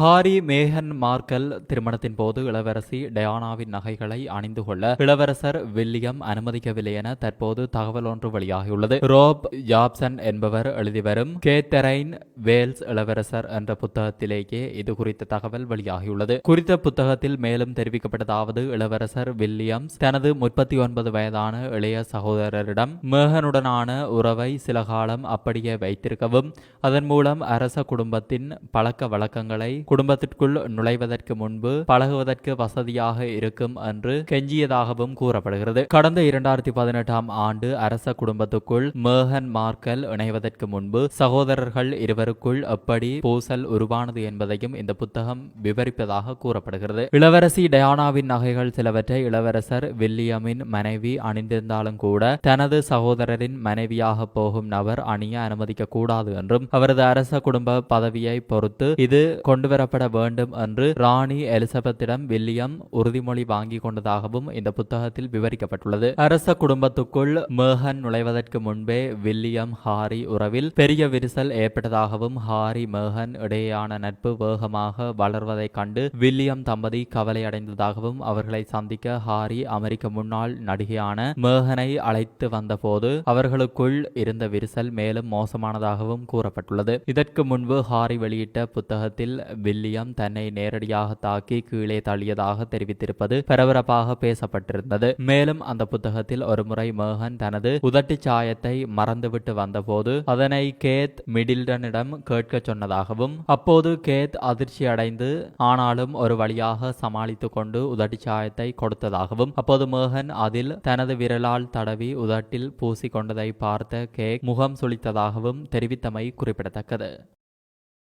Harry மேகன் மார்க்கல் திருமணத்தின் போது இளவரசி டயானாவின் நகைகளை அணிந்து கொள்ள இளவரசர் வில்லியம் அனுமதிக்கவில்லை என தற்போது தகவல் ஒன்று வெளியாகியுள்ளது. ரோப் ஜாப்சன் என்பவர் எழுதி வரும் கேத்தரைன் வேல்ஸ் இளவரசர் என்ற புத்தகத்திலேயே இது குறித்த தகவல் வெளியாகியுள்ளது. குறித்த புத்தகத்தில் மேலும் தெரிவிக்கப்பட்டதாவது இளவரசர் வில்லியம்ஸ் தனது முப்பத்தி ஒன்பது வயதான இளைய சகோதரரிடம் மேகனுடனான உறவை சில காலம் அப்படியே வைத்திருக்கவும் அதன் மூலம் அரச குடும்பத்தின் பழக்க வழக்கங்களை குடும்பத்திற்குள் நுழைவதற்கு முன்பு பழகுவதற்கு வசதியாக இருக்கும் என்று கெஞ்சியதாகவும் கூறப்படுகிறது. கடந்த இரண்டாயிரத்தி பதினெட்டாம் ஆண்டு அரச குடும்பத்துக்குள் மேகன் மார்க்கல் இணைவதற்கு முன்பு சகோதரர்கள் இருவருக்குள் எப்படி பூசல் உருவானது என்பதையும் இந்த புத்தகம் விவரிப்பதாக கூறப்படுகிறது. இளவரசி டயானாவின் நகைகள் சிலவற்றை இளவரசர் வில்லியமின் மனைவி அணிந்திருந்தாலும் கூட தனது சகோதரரின் மனைவியாக போகும் நபர் அணிய அனுமதிக்க கூடாது என்றும் அவரது அரச குடும்ப பதவியை பொறுத்து இது கொண்டுவர கொண்டுவரப்பட வேண்டும் என்று ராணி எலிசபெத்திடம் வில்லியம் உறுதிமொழி வாங்கி கொண்டதாகவும் இந்த புத்தகத்தில் விவரிக்கப்பட்டுள்ளது. அரச குடும்பத்துக்குள் மேகன் நுழைவதற்கு முன்பே வில்லியம் ஹாரி உறவில் பெரிய விரிசல் ஏற்பட்டதாகவும் ஹாரி மேகன் இடையேயான நட்பு வேகமாக வளர்வதைக் கண்டு வில்லியம் தம்பதி கவலையடைந்ததாகவும் அவர்களை சந்திக்க ஹாரி அமெரிக்க முன்னாள் நடிகையான மேகனை அழைத்து வந்தபோது அவர்களுக்குள் இருந்த விரிசல் மேலும் மோசமானதாகவும் கூறப்பட்டுள்ளது. இதற்கு முன்பு ஹாரி வெளியிட்ட புத்தகத்தில் வில்லியம் தன்னை நேரடியாக தாக்கி கீழே தள்ளியதாக தெரிவித்திருப்பது பரபரப்பாக பேசப்பட்டிருந்தது. மேலும் அந்த புத்தகத்தில் ஒருமுறை மேகன் தனது உதட்டு சாயத்தை மறந்துவிட்டு வந்தபோது அதனை கேத் மிடில்டனிடம் கேட்க சொன்னதாகவும் அப்போது கேத் அதிர்ச்சி அடைந்து ஆனாலும் ஒரு வழியாக சமாளித்துக் கொண்டு உதட்டு சாயத்தை கொடுத்ததாகவும் அப்போது மேகன் அதில் தனது விரலால் தடவி உதட்டில் பூசிக்கொண்டதை பார்த்த கேக் முகம் சுளித்ததாகவும் தெரிவித்தமை குறிப்பிடத்தக்கது.